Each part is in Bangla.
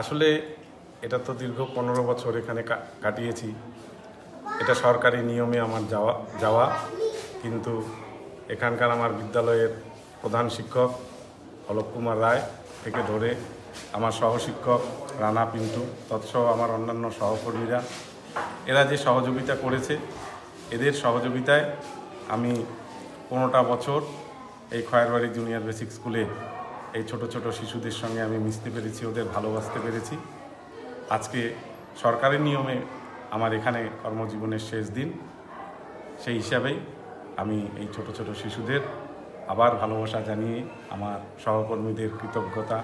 আসলে এটা তো দীর্ঘ পনেরো বছর এখানে কাটিয়েছি। এটা সরকারি নিয়মে আমার যাওয়া যাওয়া। কিন্তু এখানকার আমার বিদ্যালয়ের প্রধান শিক্ষক অলোক কুমার রায় থেকে ধরে আমার সহশিক্ষক রানা পিন্টু, তৎসহ আমার অন্যান্য সহকর্মীরা, এরা যে সহযোগিতা করেছে, এদের সহযোগিতায় আমি পনেরোটা বছর এই খয়েরবাড়ি জুনিয়র বেসিক স্কুলে এই ছোট ছোট শিশুদের সঙ্গে আমি মিশতে পেরেছি, ওদের ভালোবাসতে পেরেছি। আজকে সরকারি নিয়মে আমার এখানে কর্মজীবনের শেষ দিন। সেই হিসাবেই আমি এই ছোট ছোট শিশুদের আবার ভালোবাসা জানিয়ে, আমার সহকর্মীদের কৃতজ্ঞতা,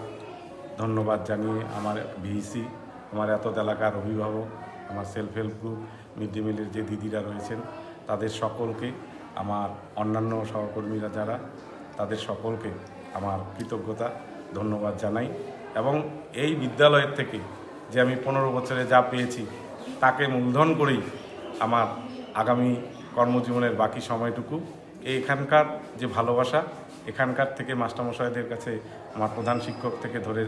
ধন্যবাদ জানিয়ে আমার ভিইসি আমার এত এলাকার অভিভাবক, আমার self help group, mid day মিলের যে দিদিরা রয়েছেন, তাদের সকলকে, আমার অন্যান্য সহকর্মীরা যারা, তাদের সকলকে আমার কৃতজ্ঞতা ধন্যবাদ জানাই। এবং এই বিদ্যালয়ের থেকে যে আমি পনেরো বছরে যা পেয়েছি তাকে মূলধন করেই আমার আগামী কর্মজীবনের বাকি সময়টুকু। এখানকার যে ভালোবাসা এখানকার থেকে মাস্টারমশাইদের কাছে আমার প্রধান শিক্ষক থেকে ধরে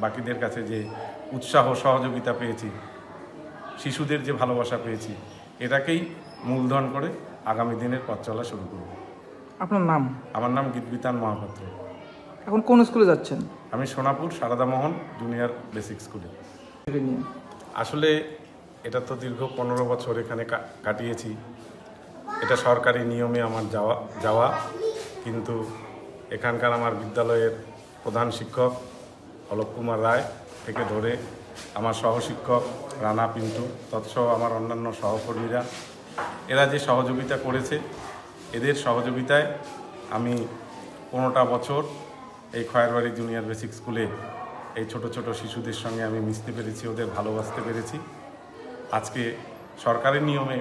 বাকিদের কাছে যে উৎসাহ সহযোগিতা পেয়েছি শিশুদের যে ভালোবাসা পেয়েছি এটাকেই মূলধন করে আগামী দিনের পথ চলা শুরু করব। আপনার নাম? আমার নাম গীতবিতান মহাপাত্র। এখন কোন স্কুলে যাচ্ছেন? আমি সোনাপুর সারদা মোহন জুনিয়র বেসিক স্কুলে। আসলে এটা তো দীর্ঘ পনেরো বছর এখানে কাটিয়েছি। এটা সরকারি নিয়মে আমার যাওয়া যাওয়া। কিন্তু এখানকার আমার বিদ্যালয়ের প্রধান শিক্ষক অলোক কুমার রায় থেকে ধরে আমার সহশিক্ষক রানা পিন্টু তৎসহ আমার অন্যান্য সহকর্মীরা এরা যে সহযোগিতা করেছে এদের সহযোগিতায় আমি পনেরোটা বছর এই খয়েরবাড়ি জুনিয়র বেসিক স্কুলে এই ছোট ছোট শিশুদের সঙ্গে আমি মিশতে পেরেছি, ওদের ভালোবাসতে পেরেছি। আজকে সরকারের নিয়মে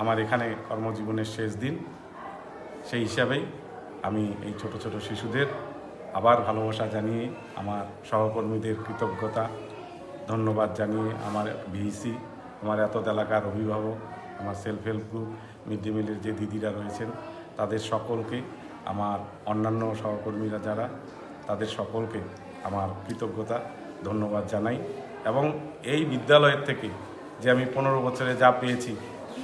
আমার এখানে কর্মজীবনের শেষ দিন। সেই হিসাবেই আমি এই ছোট ছোট শিশুদের আবার ভালোবাসা জানিয়ে, আমার সহকর্মীদের কৃতজ্ঞতা, ধন্যবাদ জানিয়ে আমার ভিইসি আমার এত এলাকার অভিভাবক, আমার self help group mid day মিলের যে দিদিরা রয়েছেন, তাদের সকলকে, আমার অন্যান্য সহকর্মীরা যারা তাদের সকলকে আমার কৃতজ্ঞতা, ধন্যবাদ জানাই এবং এই বিদ্যালয়ের থেকে যে আমি পনেরো বছরে যা পেয়েছি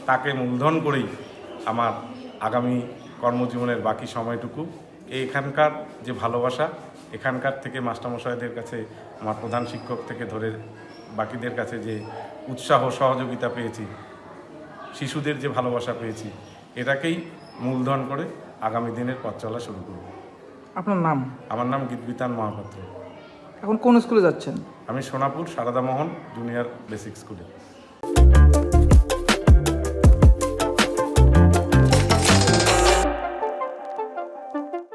তাকে মূলধন করেই আমার আগামী কর্মজীবনের বাকি সময়টুকু। এখানকার যে ভালোবাসা, এখানকার থেকে মাস্টারমশাইদের কাছে, আমার প্রধান শিক্ষক থেকে ধরে বাকিদের কাছে যে উৎসাহ, সহযোগিতা পেয়েছি, শিশুদের যে ভালোবাসা পেয়েছি, এটাকেই মূলধন করে আগামী দিনের পথ চলা শুরু করব। আপনার নাম? আমার নাম গীতবিতান মহাপাত্র। এখন কোন স্কুলে যাচ্ছেন? আমি সোনাপুর সারদামোহন জুনিয়র বেসিক স্কুলে